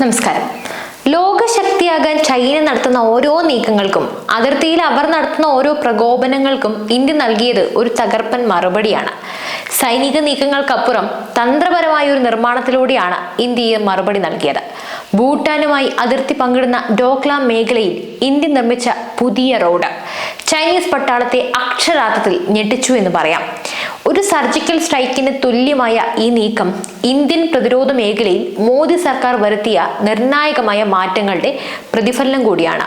നമസ്കാരം. ലോകശക്തിയാകാൻ ചൈന നടത്തുന്ന ഓരോ നീക്കങ്ങൾക്കും അതിർത്തിയിൽ അവർ നടത്തുന്ന ഓരോ പ്രകോപനങ്ങൾക്കും ഇന്ത്യ നൽകിയത് ഒരു തകർപ്പൻ മറുപടിയാണ്. സൈനിക നീക്കങ്ങൾക്കപ്പുറം തന്ത്രപരമായ ഒരു നിർമ്മാണത്തിലൂടെയാണ് ഇന്ത്യയെ മറുപടി നൽകിയത്. ഭൂട്ടാനുമായി അതിർത്തി പങ്കിടുന്ന ഡോക്ലാം മേഖലയിൽ ഇന്ത്യ നിർമ്മിച്ച പുതിയ റോഡ്. ചൈനീസ് പട്ടാളത്തെ അക്ഷരാർത്ഥത്തിൽ ഞെട്ടിച്ചു എന്ന് പറയാം. ഒരു സർജിക്കൽ സ്ട്രൈക്കിന് തുല്യമായ ഈ നീക്കം ഇന്ത്യൻ പ്രതിരോധ മേഖലയിൽ മോദി സർക്കാർ വരുത്തിയ നിർണായകമായ മാറ്റങ്ങളുടെ പ്രതിഫലനം കൂടിയാണ്.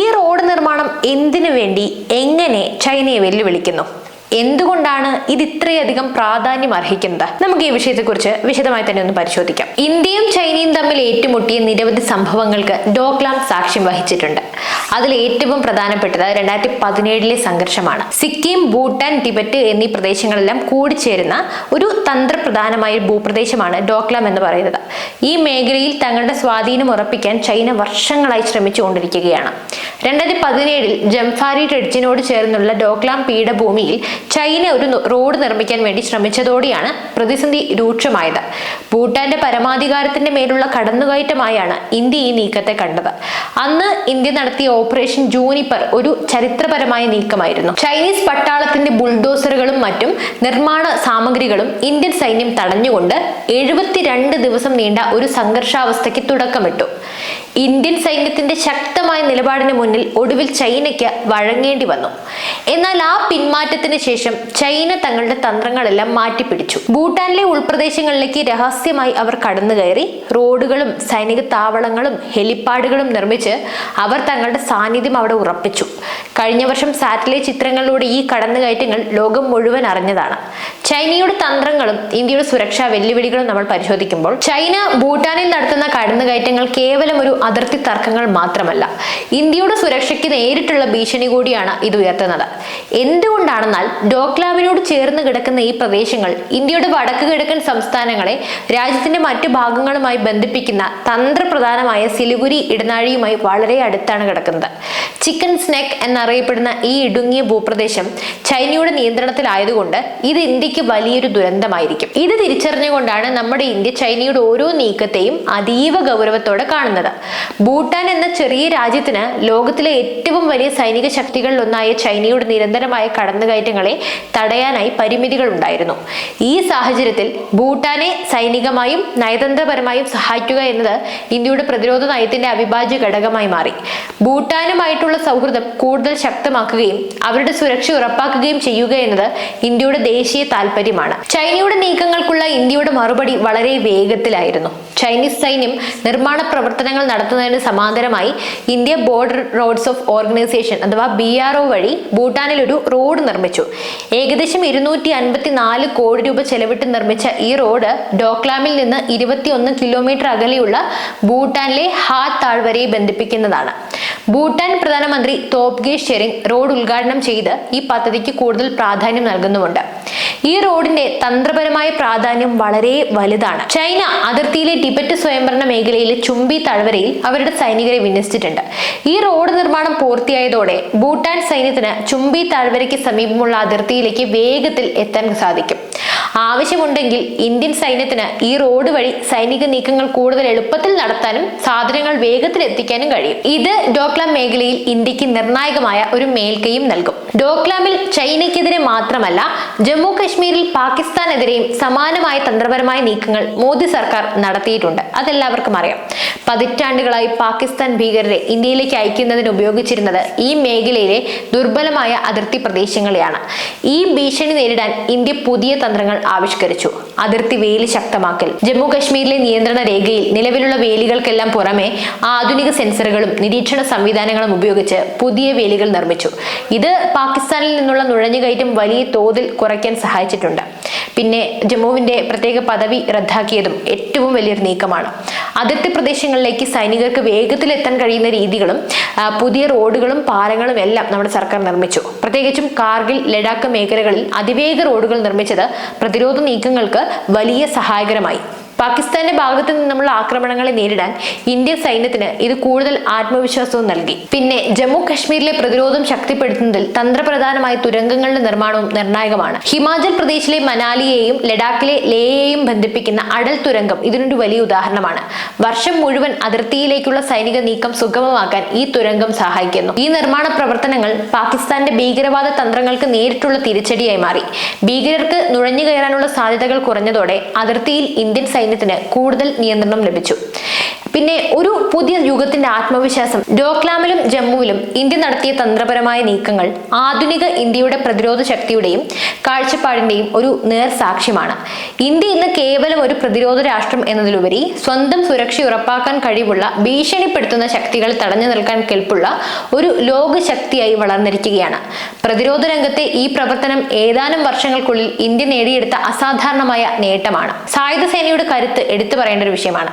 ഈ റോഡ് നിർമ്മാണം എന്തിനു വേണ്ടി എങ്ങനെ ചൈനയെ വെല്ലുവിളിക്കുന്നു? എന്തുകൊണ്ടാണ് ഇത് ഇത്രയധികം പ്രാധാന്യം അർഹിക്കുന്നത്? നമുക്ക് ഈ വിഷയത്തെക്കുറിച്ച് വിശദമായി തന്നെ ഒന്ന് പരിശോധിക്കാം. ഇന്ത്യയും ചൈനയും തമ്മിൽ ഏറ്റുമുട്ടിയ നിരവധി സംഭവങ്ങൾക്ക് ഡോക്ലാം സാക്ഷ്യം വഹിച്ചിട്ടുണ്ട്. അതിൽ ഏറ്റവും പ്രധാനപ്പെട്ടത് രണ്ടായിരത്തി പതിനേഴിലെ സംഘർഷമാണ്. സിക്കിം ഭൂട്ടാൻ ടിബറ്റ് എന്നീ പ്രദേശങ്ങളെല്ലാം കൂടിച്ചേരുന്ന ഒരു തന്ത്രപ്രധാനമായ ഭൂപ്രദേശമാണ് ഡോക്ലാം എന്ന് പറയുന്നത്. ഈ മേഖലയിൽ തങ്ങളുടെ സ്വാധീനം ഉറപ്പിക്കാൻ ചൈന വർഷങ്ങളായി ശ്രമിച്ചുകൊണ്ടിരിക്കുകയാണ് രണ്ടായിരത്തി പതിനേഴിൽ ജംഫാരി ട്രെഡ്ജിനോട് ചേർന്നുള്ള ഡോക്ലാം പീഠഭൂമിയിൽ ചൈന ഒരു റോഡ് നിർമ്മിക്കാൻ വേണ്ടി ശ്രമിച്ചതോടെയാണ് പ്രതിസന്ധി രൂക്ഷമായത്. ഭൂട്ടാന്റെ പരമാധികാരത്തിന്റെ മേലുള്ള കടന്നുകയറ്റമായാണ് ഇന്ത്യ ഈ നീക്കത്തെ കണ്ടത്. അന്ന് ഇന്ത്യ നടത്തിയ ഓപ്പറേഷൻ ജൂനിപ്പർ ഒരു ചരിത്രപരമായ നീക്കമായിരുന്നു. ചൈനീസ് പട്ടാളത്തിന്റെ ബുൾഡോസറുകളും മറ്റും നിർമ്മാണ സാമഗ്രികളും ഇന്ത്യൻ സൈന്യം തടഞ്ഞുകൊണ്ട് എഴുപത്തിരണ്ട് ദിവസം നീണ്ട ഒരു സംഘർഷാവസ്ഥയ്ക്ക് തുടക്കമിട്ടു. ഇന്ത്യൻ സൈന്യത്തിന്റെ ശക്തമായ നിലപാടിന് മുന്നിൽ ഒടുവിൽ ചൈനയ്ക്ക് വഴങ്ങേണ്ടി വന്നു. എന്നാൽ ആ പിന്മാറ്റത്തിന് ശേഷം ചൈന തങ്ങളുടെ തന്ത്രങ്ങളെല്ലാം മാറ്റിപ്പിടിച്ചു. ഭൂട്ടാനിലെ ഉൾപ്രദേശങ്ങളിലേക്ക് രഹസ്യമായി അവർ കടന്നുകയറി റോഡുകളും സൈനിക താവളങ്ങളും ഹെലിപ്പാഡുകളും നിർമ്മിച്ച് അവർ തങ്ങളുടെ സാന്നിധ്യം അവിടെ ഉറപ്പിച്ചു. കഴിഞ്ഞ വർഷം സാറ്റലൈറ്റ് ചിത്രങ്ങളിലൂടെ ഈ കടന്നുകയറ്റങ്ങൾ ലോകം മുഴുവൻ അറിഞ്ഞതാണ്. ചൈനയുടെ തന്ത്രങ്ങളും ഇന്ത്യയുടെ സുരക്ഷാ വെല്ലുവിളികളും നമ്മൾ പരിശോധിക്കുമ്പോൾ ചൈന ഭൂട്ടാനിൽ നടത്തുന്ന കടന്നുകയറ്റങ്ങൾ കേവലം ഒരു അതിർത്തി തർക്കങ്ങൾ മാത്രമല്ല ഇന്ത്യയുടെ സുരക്ഷയ്ക്ക് നേരിട്ടുള്ള ഭീഷണി കൂടിയാണ് ഇത് ഉയർത്തുന്നത്. എന്തുകൊണ്ടാണെന്നാൽ ഡോക്ലാമിനോട് ചേർന്ന് കിടക്കുന്ന ഈ പ്രദേശങ്ങൾ ഇന്ത്യയുടെ വടക്ക് കിഴക്കൻ സംസ്ഥാനങ്ങളെ രാജ്യത്തിന്റെ മറ്റു ഭാഗങ്ങളുമായി ബന്ധിപ്പിക്കുന്ന തന്ത്രപ്രധാനമായ സിലിഗുരി ഇടനാഴിയുമായി വളരെ അടുത്താണ് കിടക്കുന്നത്. ചിക്കൻ സ്നെക്ക് എന്നറിയപ്പെടുന്ന ഈ ഇടുങ്ങിയ ഭൂപ്രദേശം ചൈനയുടെ നിയന്ത്രണത്തിലായതുകൊണ്ട് ഇത് ഇന്ത്യയ്ക്ക് വലിയൊരു ദുരന്തമായിരിക്കും. ഇത് തിരിച്ചറിഞ്ഞുകൊണ്ടാണ് നമ്മുടെ ഇന്ത്യ ചൈനയുടെ ഓരോ നീക്കത്തെയും അതീവ ഗൗരവത്തോടെ കാണുന്നത്. ഭൂട്ടാൻ എന്ന ചെറിയ രാജ്യത്തിന് ലോകത്തിലെ ഏറ്റവും വലിയ സൈനിക ശക്തികളിലൊന്നായ ചൈനയുടെ നിരന്തരമായ കടന്നുകയറ്റങ്ങളെ തടയാനായി പരിമിതികൾ ഉണ്ടായിരുന്നു ഈ സാഹചര്യത്തിൽ ഭൂട്ടാനെ സൈനികമായും നയതന്ത്രപരമായും സഹായിക്കുക എന്നത് ഇന്ത്യയുടെ പ്രതിരോധ നയത്തിന്റെ അവിഭാജ്യ ഘടകമായി മാറി. ഭൂട്ടാനുമായിട്ടുള്ള സൗഹൃദം കൂടുതൽ ശക്തമാക്കുകയും അവരുടെ സുരക്ഷ ഉറപ്പാക്കുകയും ചെയ്യുക എന്നത് ഇന്ത്യയുടെ ദേശീയ താല്പര്യമാണ്. ചൈനയുടെ നീക്കങ്ങൾക്കുള്ള ഇന്ത്യയുടെ മറുപടി വളരെ വേഗത്തിലായിരുന്നു. ചൈനീസ് സൈന്യം നിർമ്മാണ പ്രവർത്തനങ്ങൾ നടത്തുന്നതിന് സമാന്തരമായി India border roads of organisation അഥവാ ബി ആർ ഒ വഴി ഭൂട്ടാനിൽ ഒരു റോഡ് നിർമ്മിച്ചു. ഏകദേശം ഇരുന്നൂറ്റി അൻപത്തി നാല് കോടി രൂപ ചെലവിട്ട് നിർമ്മിച്ച ഈ റോഡ് ഡോക്ലാമിൽ നിന്ന് ഇരുപത്തിയൊന്ന് കിലോമീറ്റർ അകലെയുള്ള ഭൂട്ടാനിലെ ഹാ താഴ്വരയെ ബന്ധിപ്പിക്കുന്നതാണ്. ഭൂട്ടാൻ പ്രധാനമന്ത്രി തോപ്ഗെ ഷെറിംഗ് റോഡ് ഉദ്ഘാടനം ചെയ്ത് ഈ പദ്ധതിക്ക് കൂടുതൽ പ്രാധാന്യം നൽകുന്നുമുണ്ട്. ഈ റോഡിന്റെ തന്ത്രപരമായ പ്രാധാന്യം വളരെ വലുതാണ്. ചൈന അതിർത്തിയിലെ ടിബറ്റ് സ്വയംഭരണ മേഖലയിലെ ചുംബി താഴ്വരയിൽ അവരുടെ സൈനികരെ വിന്യസിച്ചിട്ടുണ്ട്. ഈ റോഡ് നിർമ്മാണം പൂർത്തിയായതോടെ ഭൂട്ടാൻ സൈന്യത്തിന് ചുംബി താഴ്വരയ്ക്ക് സമീപമുള്ള അതിർത്തിയിലേക്ക് വേഗത്തിൽ എത്താൻ സാധിക്കും. ആവശ്യമുണ്ടെങ്കിൽ ഇന്ത്യൻ സൈന്യത്തിന് ഈ റോഡ് വഴി സൈനിക നീക്കങ്ങൾ കൂടുതൽ എളുപ്പത്തിൽ നടത്താനും സാധനങ്ങൾ വേഗത്തിൽ എത്തിക്കാനും കഴിയും. ഇത് ഡോക്ലാം മേഖലയിൽ ഇന്ത്യയ്ക്ക് നിർണായകമായ ഒരു മേൽക്കൈയും നൽകും. ഡോക്ലാമിൽ ചൈനയ്ക്കെതിരെ മാത്രമല്ല ജമ്മു കശ്മീരിൽ പാകിസ്ഥാനെതിരെയും സമാനമായ തന്ത്രപരമായ നീക്കങ്ങൾ മോദി സർക്കാർ നടത്തിയിട്ടുണ്ട്. അതെല്ലാവർക്കും അറിയാം. പതിറ്റാണ്ടുകളായി പാകിസ്ഥാൻ ഭീകരരെ ഇന്ത്യയിലേക്ക് അയക്കുന്നതിന് ഉപയോഗിച്ചിരുന്നത് ഈ മേഖലയിലെ ദുർബലമായ അതിർത്തി പ്രദേശങ്ങളെയാണ്. ഈ ഭീഷണി നേരിടാൻ ഇന്ത്യ പുതിയ തന്ത്രങ്ങൾ ആവിഷ്കരിച്ചു. അതിർത്തി വേലി ശക്തമാക്കൽ. ജമ്മു കശ്മീരിലെ നിയന്ത്രണ രേഖയിൽ നിലവിലുള്ള വേലികൾക്കെല്ലാം പുറമെ ആധുനിക സെൻസറുകളും നിരീക്ഷണ സംവിധാനങ്ങളും ഉപയോഗിച്ച് പുതിയ വേലികൾ നിർമ്മിച്ചു. ഇത് പാകിസ്ഥാനിൽ നിന്നുള്ള നുഴഞ്ഞുകയറ്റം വലിയ തോതിൽ കുറയ്ക്കാൻ സഹായിച്ചിട്ടുണ്ട്. പിന്നെ ജമ്മുവിന്റെ പ്രത്യേക പദവി റദ്ദാക്കിയതും ഏറ്റവും വലിയൊരു നീക്കമാണ്. അതിർത്തി പ്രദേശങ്ങളിലേക്ക് സൈനികർക്ക് വേഗത്തിൽ എത്താൻ കഴിയുന്ന രീതികളും പുതിയ റോഡുകളും പാലങ്ങളും എല്ലാം നമ്മുടെ സർക്കാർ നിർമ്മിച്ചു. പ്രത്യേകിച്ചും കാർഗിൽ ലഡാക്ക് മേഖലകളിൽ അതിവേഗ റോഡുകൾ നിർമ്മിച്ചത് പ്രതിരോധ നീക്കങ്ങൾക്ക് വലിയ സഹായകരമായി. പാകിസ്ഥാന്റെ ഭാഗത്തു നിന്നുള്ള ആക്രമണങ്ങളെ നേരിടാൻ ഇന്ത്യൻ സൈന്യത്തിന് ഇത് കൂടുതൽ ആത്മവിശ്വാസവും നൽകി. പിന്നെ ജമ്മു കശ്മീരിലെ പ്രതിരോധം ശക്തിപ്പെടുത്തുന്നതിൽ തന്ത്രപ്രധാനമായ തുരങ്കങ്ങളുടെ നിർമ്മാണവും നിർണായകമാണ്. ഹിമാചൽ പ്രദേശിലെ മനാലിയെയും ലഡാക്കിലെ ലേയെയും ബന്ധിപ്പിക്കുന്ന അടൽ തുരങ്കം ഇതിനൊരു വലിയ ഉദാഹരണമാണ്. വർഷം മുഴുവൻ അതിർത്തിയിലേക്കുള്ള സൈനിക നീക്കം സുഗമമാക്കാൻ ഈ തുരങ്കം സഹായിക്കുന്നു. ഈ നിർമ്മാണ പ്രവർത്തനങ്ങൾ പാകിസ്ഥാന്റെ ഭീകരവാദ തന്ത്രങ്ങൾക്ക് നേരിട്ടുള്ള തിരിച്ചടിയായി മാറി. ഭീകരർക്ക് നുഴഞ്ഞു കയറാനുള്ള സാധ്യതകൾ കുറഞ്ഞതോടെ അതിർത്തിയിൽ ഇന്ത്യൻ സൈന്യത്തിന് കൂടുതൽ നിയന്ത്രണം ലഭിച്ചു. പിന്നെ ഒരു പുതിയ യുഗത്തിന്റെ ആത്മവിശ്വാസം. ഡോക്ലാമിലും ജമ്മുവിലും ഇന്ത്യ നടത്തിയ തന്ത്രപരമായ നീക്കങ്ങൾ ആധുനിക ഇന്ത്യയുടെ പ്രതിരോധ ശക്തിയുടെയും കാഴ്ചപ്പാടിന്റെയും ഒരു നേർ സാക്ഷ്യമാണ്. ഇന്ത്യ ഇന്ന് കേവലം ഒരു പ്രതിരോധ രാഷ്ട്രം എന്നതിലുപരി സ്വന്തം സുരക്ഷ ഉറപ്പാക്കാൻ കഴിവുള്ള ഭീഷണിപ്പെടുത്തുന്ന ശക്തികൾ തടഞ്ഞു നിൽക്കാൻ കെൽപ്പുള്ള ഒരു ലോകശക്തിയായി വളർന്നിരിക്കുകയാണ്. പ്രതിരോധ രംഗത്തെ ഈ പ്രവർത്തനം ഏതാനും വർഷങ്ങൾക്കുള്ളിൽ ഇന്ത്യ നേടിയെടുത്ത അസാധാരണമായ നേട്ടമാണ്. സായുധ സേനയുടെ കരുത്ത് എടുത്തു പറയേണ്ട ഒരു വിഷയമാണ്.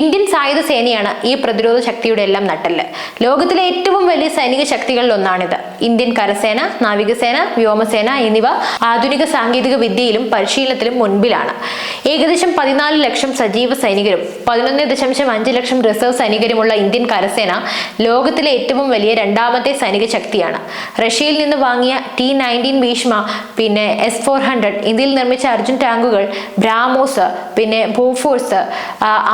ഇന്ത്യൻ സായുധ സേനയാണ് ഈ പ്രതിരോധ ശക്തിയുടെ എല്ലാം നട്ടൽ ലോകത്തിലെ ഏറ്റവും വലിയ സൈനിക ശക്തികളിൽ ഒന്നാണിത് ഇന്ത്യൻ കരസേന നാവികസേന വ്യോമസേന എന്നിവ ആധുനിക സാങ്കേതിക വിദ്യയിലും പരിശീലനത്തിലും മുൻപിലാണ്. ഏകദേശം പതിനാല് ലക്ഷം സജീവ സൈനികരും പതിനൊന്ന് ദശാംശം അഞ്ച് ലക്ഷം റിസർവ് സൈനികരുമുള്ള ഇന്ത്യൻ കരസേന ലോകത്തിലെ ഏറ്റവും വലിയ രണ്ടാമത്തെ സൈനിക ശക്തിയാണ്. റഷ്യയിൽ നിന്ന് വാങ്ങിയ ടി നയന്റീൻ ഭീഷ്മ പിന്നെ എസ് ഫോർ ഹൺഡ്രഡ് ഇന്ത്യയിൽ നിർമ്മിച്ച അർജുൻ ടാങ്കുകൾ ബ്രാമോസ് പിന്നെ ഭൂഫോഴ്സ്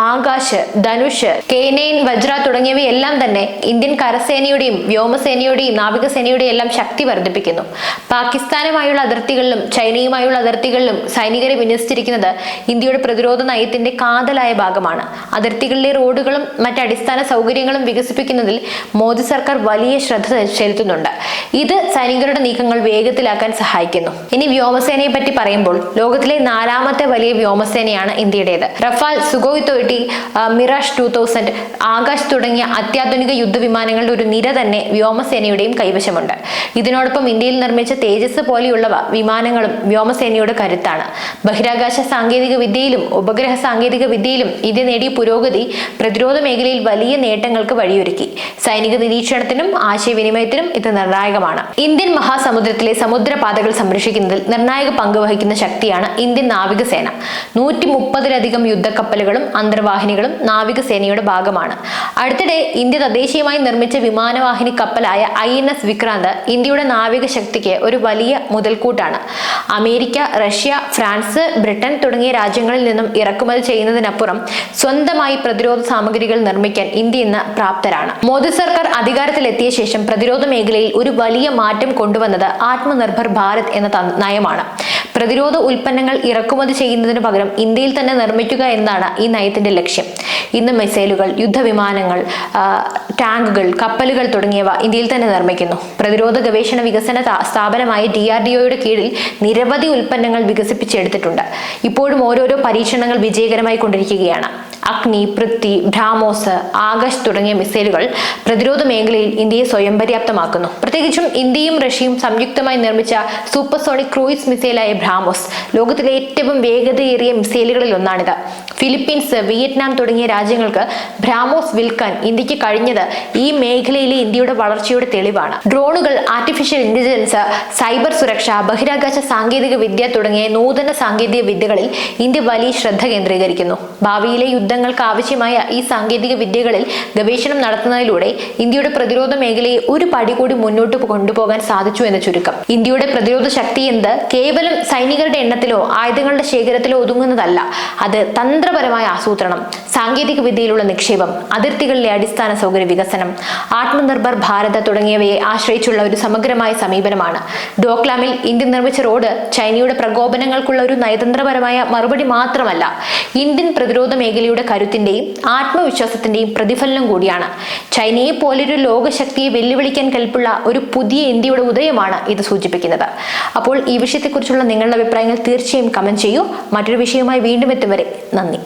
ആകാശ് ധനുഷ് കേനൈൻ വജ്ര തുടങ്ങിയവയെല്ലാം തന്നെ ഇന്ത്യൻ കരസേനയുടെയും വ്യോമസേനയുടെയും നാവികസേനയുടെയും എല്ലാം ശക്തി വർദ്ധിപ്പിക്കുന്നു. പാകിസ്ഥാനുമായുള്ള അതിർത്തികളിലും ചൈനയുമായുള്ള അതിർത്തികളിലും സൈനികരെ വിന്യസിച്ചിരിക്കുന്നത് ഇന്ത്യയുടെ പ്രതിരോധ നയത്തിന്റെ കാതലായ ഭാഗമാണ്. അതിർത്തികളിലെ റോഡുകളും മറ്റ് അടിസ്ഥാന സൗകര്യങ്ങളും വികസിപ്പിക്കുന്നതിൽ മോദി സർക്കാർ വലിയ ശ്രദ്ധ ചെലുത്തുന്നുണ്ട്. ഇത് സൈനികരുടെ നീക്കങ്ങൾ വേഗത്തിലാക്കാൻ സഹായിക്കുന്നു. ഇനി വ്യോമസേനയെ പറ്റി പറയുമ്പോൾ ലോകത്തിലെ നാലാമത്തെ വലിയ വ്യോമസേനയാണ് ഇന്ത്യയുടേത്. റഫാൽ സുഗോയ് തോട്ടി മിറാഷ് ടു തൗസൻഡ് ആകാശ് തുടങ്ങിയ അത്യാധുനിക യുദ്ധവിമാനങ്ങളുടെ ഒരു നിര തന്നെ വ്യോമസേനയുടെയും കൈവശമുണ്ട്. ഇതിനോടൊപ്പം ഇന്ത്യയിൽ നിർമ്മിച്ച തേജസ് പോലെയുള്ളവ വിമാനങ്ങളും വ്യോമസേനയുടെ കരുത്താണ്. ബഹിരാകാശ സാങ്കേതിക വിദ്യയിലും ഉപഗ്രഹ സാങ്കേതിക വിദ്യയിലും ഇന്ത്യ നേടിയ പുരോഗതി പ്രതിരോധ മേഖലയിൽ വലിയ നേട്ടങ്ങൾക്ക് വഴിയൊരുക്കി. സൈനിക നിരീക്ഷണത്തിനും ആശയവിനിമയത്തിനും ഇത് നിർണായകമാണ്. ഇന്ത്യൻ മഹാസമുദ്രത്തിലെ സമുദ്രപാതകൾ സംരക്ഷിക്കുന്നതിൽ നിർണായക പങ്ക് വഹിക്കുന്ന ശക്തിയാണ് ഇന്ത്യൻ നാവികസേന. നൂറ്റി മുപ്പതിലധികം യുദ്ധക്കപ്പലുകളും അന്തർവാഹിനികളും നാവികസേനയുടെ ഭാഗമാണ്. അടുത്തിടെ ഇന്ത്യ തദ്ദേശീയമായി നിർമ്മിച്ച വിമാനവാഹിനി കപ്പലായ ഐ എൻ എസ് വിക്രാന്ത് ഇന്ത്യയുടെ നാവിക ശക്തിക്ക് ഒരു വലിയ മുതൽക്കൂട്ടാണ്. അമേരിക്ക റഷ്യ ഫ്രാൻസ് ബ്രിട്ടൻ തുടങ്ങിയ രാജ്യങ്ങളിൽ നിന്നും ഇറക്കുമതി ചെയ്യുന്നതിനപ്പുറം സ്വന്തമായി പ്രതിരോധ സാമഗ്രികൾ നിർമ്മിക്കാൻ ഇന്ത്യ ഇന്ന് പ്രാപ്തരാണ്. മോദി സർക്കാർ അധികാരത്തിലെത്തിയ ശേഷം പ്രതിരോധ മേഖലയിൽ ഒരു വലിയ മാറ്റം കൊണ്ടുവന്നത് ആത്മനിർഭർ ഭാരത് എന്ന നയമാണ്. പ്രതിരോധ ഉൽപ്പന്നങ്ങൾ ഇറക്കുമതി ചെയ്യുന്നതിന് പകരം ഇന്ത്യയിൽ തന്നെ നിർമ്മിക്കുക എന്നതാണ് ഈ നയത്തിന്റെ ലക്ഷ്യം. ഇന്ന് മിസൈലുകൾ യുദ്ധവിമാനങ്ങൾ ടാങ്കുകൾ കപ്പലുകൾ തുടങ്ങിയവ ഇന്ത്യയിൽ തന്നെ നിർമ്മിക്കുന്നു. പ്രതിരോധ ഗവേഷണ വികസന സ്ഥാപനമായ ഡി ആർ ഡി ഒയുടെ കീഴിൽ നിരവധി ഉൽപ്പന്നങ്ങൾ വികസിപ്പിച്ചെടുത്തിട്ടുണ്ട്. ഇപ്പോഴും ഓരോരോ പരീക്ഷണങ്ങൾ വിജയകരമായി കൊണ്ടിരിക്കുകയാണ്. അഗ്നി പൃഥ്വി ബ്രാമോസ് ആകാശ് തുടങ്ങിയ മിസൈലുകൾ പ്രതിരോധ മേഖലയിൽ ഇന്ത്യയെ സ്വയം പര്യാപ്തമാക്കുന്നു. പ്രത്യേകിച്ചും ഇന്ത്യയും റഷ്യയും സംയുക്തമായി നിർമ്മിച്ച സൂപ്പർസോണിക് ക്രൂയിസ് മിസൈലായ ബ്രാമോസ് ലോകത്തിലെ ഏറ്റവും വേഗതയേറിയ മിസൈലുകളിൽ ഒന്നാണിത്. ഫിലിപ്പീൻസ് വിയറ്റ്നാം തുടങ്ങിയ രാജ്യങ്ങൾക്ക് ബ്രാമോസ് വിൽക്കാൻ ഇന്ത്യയ്ക്ക് കഴിഞ്ഞത് ഈ മേഖലയിലെ ഇന്ത്യയുടെ വളർച്ചയുടെ തെളിവാണ്. ഡ്രോണുകൾ ആർട്ടിഫിഷ്യൽ ഇന്റലിജൻസ് സൈബർ സുരക്ഷ ബഹിരാകാശ സാങ്കേതിക വിദ്യ തുടങ്ങിയ നൂതന സാങ്കേതിക വിദ്യകളിൽ ഇന്ത്യ വലിയ ശ്രദ്ധ കേന്ദ്രീകരിക്കുന്നു. ഭാവിയിലെ യുദ്ധങ്ങൾക്ക് ആവശ്യമായ ഈ സാങ്കേതിക വിദ്യകളിൽ ഗവേഷണം നടത്തുന്നതിലൂടെ ഇന്ത്യയുടെ പ്രതിരോധ മേഖലയെ ഒരു പടി കൂടി മുന്നോട്ട് കൊണ്ടുപോകാൻ സാധിച്ചു എന്ന ചുരുക്കം. ഇന്ത്യയുടെ പ്രതിരോധ ശക്തി എന്ത്? കേവലം സൈനികരുടെ എണ്ണത്തിലോ ആയുധങ്ങളുടെ ശേഖരത്തിലോ ഒതുങ്ങുന്നതല്ല. അത് തന്ത്രപരമായ ആസൂത്രണം. സാങ്കേതിക വിദ്യയിലുള്ള നിക്ഷേപം അതിർത്തികളിലെ അടിസ്ഥാന സൗകര്യ വികസനം ആത്മനിർഭർ ഭാരത് തുടങ്ങിയവയെ ആശ്രയിച്ചുള്ള ഒരു സമഗ്രമായ സമീപനമാണ്. ഡോക്ലാമിൽ ഇന്ത്യ നിർമ്മിച്ച റോഡ് ചൈനയുടെ പ്രകോപനങ്ങൾക്കുള്ള ഒരു നയതന്ത്രപരമായ മറുപടി മാത്രമല്ല ഇന്ത്യൻ പ്രതിരോധ മേഖലയുടെ കരുത്തിന്റെയും ആത്മവിശ്വാസത്തിന്റെയും പ്രതിഫലനം കൂടിയാണ്. ചൈനയെ പോലൊരു ലോകശക്തിയെ വെല്ലുവിളിക്കാൻ കൽപ്പുള്ള ഒരു പുതിയ ഇന്ത്യയുടെ ഉദയമാണ് ഇത് സൂചിപ്പിക്കുന്നത്. അപ്പോൾ ഈ വിഷയത്തെക്കുറിച്ചുള്ള നിങ്ങളുടെ അഭിപ്രായങ്ങൾ തീർച്ചയായും കമന്റ് ചെയ്യൂ. മറ്റൊരു വിഷയവുമായി വീണ്ടും എത്തും വരെ. നന്ദി.